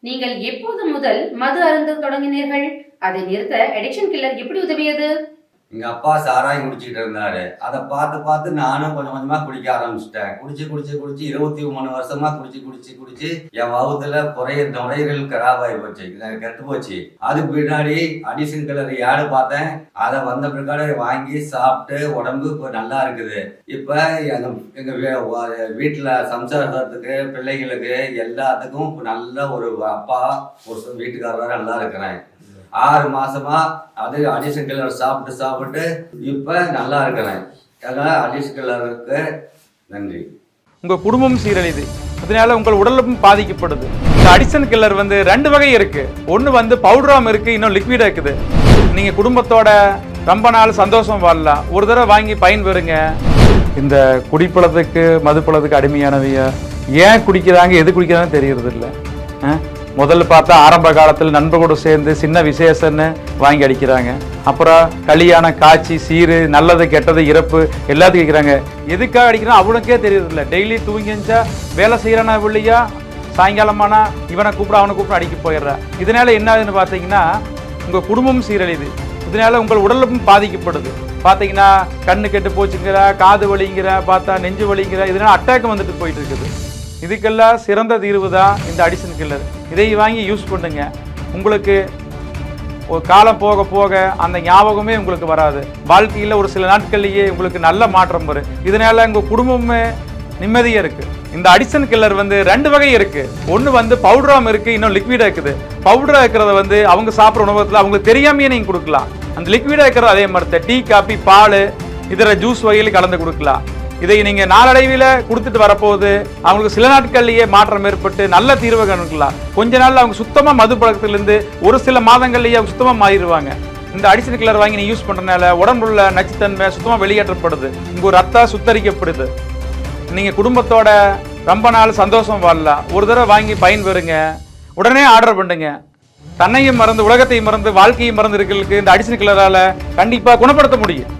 நீங்கள் எப்போது முதல் மது அருந்த தொடங்கினீர்கள்? அதை நிறுத்த அடிக்ஷன் கில்லர் எப்படி உதவியது? எங்கள் அப்பா சாராயம் குடிச்சிக்கிட்டு இருந்தாரு. அதை பார்த்து பார்த்து நானும் கொஞ்சம் கொஞ்சமாக குடிக்க ஆரம்பிச்சிட்டேன். குடிச்சு குடிச்சு குடிச்சு இருபத்தி மூணு வருஷமாக குடிச்சு குடிச்சு குடிச்சு என் வகுத்தில் குறைய நுரையீரல் கராபாகி போச்சு. எனக்கு கெட்டு போச்சு. அதுக்கு பின்னாடி அடிஷன் கலர் ஏடு பார்த்தேன். அதை வந்த பிற்காடு வாங்கி சாப்பிட்டு உடம்பு இப்போ நல்லா இருக்குது. இப்போ எங்கள் எங்கள் வீட்டில் சம்சாரத்துக்கு பிள்ளைகளுக்கு எல்லாத்துக்கும் நல்ல ஒரு அப்பா ஒரு வீட்டுக்காரராக நல்லா இருக்கிறேன் ஆறு மாசமா அது அடிஷன் கலர் சாப்பிட்டு சாப்பிட்டு இப்ப நல்லா இருக்கிறேன் அதனால அடிஷன் கலருக்கு நன்றி. உங்க குடும்பம் சீரழிது. அதனால உங்கள் உடலும் பாதிக்கப்படுது. இந்த அடிசன் கில்லர் வந்து ரெண்டு வகை இருக்கு. ஒன்று வந்து பவுடராம் இருக்கு இன்னும் லிக்விட் இருக்குது. நீங்கள் குடும்பத்தோட ரொம்ப நாள் சந்தோஷம் வாழலாம் ஒரு தடவை வாங்கி பயன் பெறுங்க. இந்த குடிப்பழத்துக்கு மதுப்பழத்துக்கு அடிமையானவையா ஏன் குடிக்கிறாங்க எது குடிக்கிறாங்கன்னு தெரியறது இல்லை முதல்ல பார்த்தா ஆரம்ப காலத்தில் நண்பர்களோடு சேர்ந்து சின்ன விசேஷன்னு வாங்கி அடிக்கிறாங்க. அப்புறம் கல்யாணம் காய்ச்சி சீரு நல்லது கெட்டது இறப்பு எல்லாத்துக்கும் இருக்கிறாங்க எதுக்காக அடிக்கிறோம்? அவனுக்கே தெரியறதில்ல. டெய்லி தூங்கி தூங்கிச்சா வேலை செய்கிறானா இல்லையா சாயங்காலமானா இவனை கூப்பிட அவனை கூப்பிட அடிக்க போயிடுறா. இதனால் என்ன ஆகுதுன்னு பார்த்தீங்கன்னா உங்கள் குடும்பம் சீரழியுது. இதனால் உங்கள் உடலும் பாதிக்கப்படுது. பார்த்தீங்கன்னா கண்ணு கெட்டு போச்சுங்கிற காது வலிங்கிற பார்த்தா நெஞ்சு வலிங்கிற இதனால் அட்டாக் வந்துட்டு போயிட்டு இருக்குது. இதுக்கெல்லாம் சிறந்த தீர்வு தான் இந்த அடிசன் கில்லர் இதை வாங்கி யூஸ் பண்ணுங்க. உங்களுக்கு ஒரு காலம் போக போக அந்த ஞாபகமே உங்களுக்கு வராது. வாழ்க்கையில் ஒரு சில நாட்கள்லேயே உங்களுக்கு நல்ல மாற்றம் வரும். இதனால உங்கள் குடும்பமே நிம்மதியாக இருக்குது இந்த அடிசன் கில்லர் வந்து ரெண்டு வகை இருக்குது ஒன்று வந்து பவுடராம் இருக்குது இன்னும் லிக்விடாக இருக்குது. பவுடராக இருக்கிறத வந்து அவங்க சாப்பிட்ற உணவகத்தில் அவங்களுக்கு தெரியாமையே நீங்கள் கொடுக்கலாம். அந்த லிக்விடாக இருக்கிற அதே மாதிரி தான். டீ காபி பால் இதர ஜூஸ் வகையில் கலந்து கொடுக்கலாம். இதை நீங்க நாளடைவில் கொடுத்துட்டு வரப்போகுது. அவங்களுக்கு சில நாட்கள்லயே மாற்றம் ஏற்பட்டு நல்ல தீர்வு கணக்கலாம் கொஞ்ச நாள் அவங்க சுத்தமா மது பழக்கத்திலிருந்து ஒரு சில மாதங்கள்லயே அவங்க சுத்தமா மாறிடுவாங்க. இந்த அடிஷன் கிளர் வாங்கி நீ யூஸ் பண்றதுனால உடம்புள்ள நச்சுத்தன்மை சுத்தமா வெளியேற்றப்படுது. உங்க ரத்தம் சுத்தரிக்கப்படுது. நீங்க குடும்பத்தோட ரொம்ப நாள் சந்தோஷம் வாழலாம் ஒரு தடவை வாங்கி பயன் பெறுங்க. உடனே ஆர்டர் பண்ணுங்க. தன்னையும் மறந்து உலகத்தையும் மறந்து வாழ்க்கையும் மறந்து இருக்கிறதுக்கு இந்த அடிஷன் கிளரால கண்டிப்பா குணப்படுத்த முடியும்.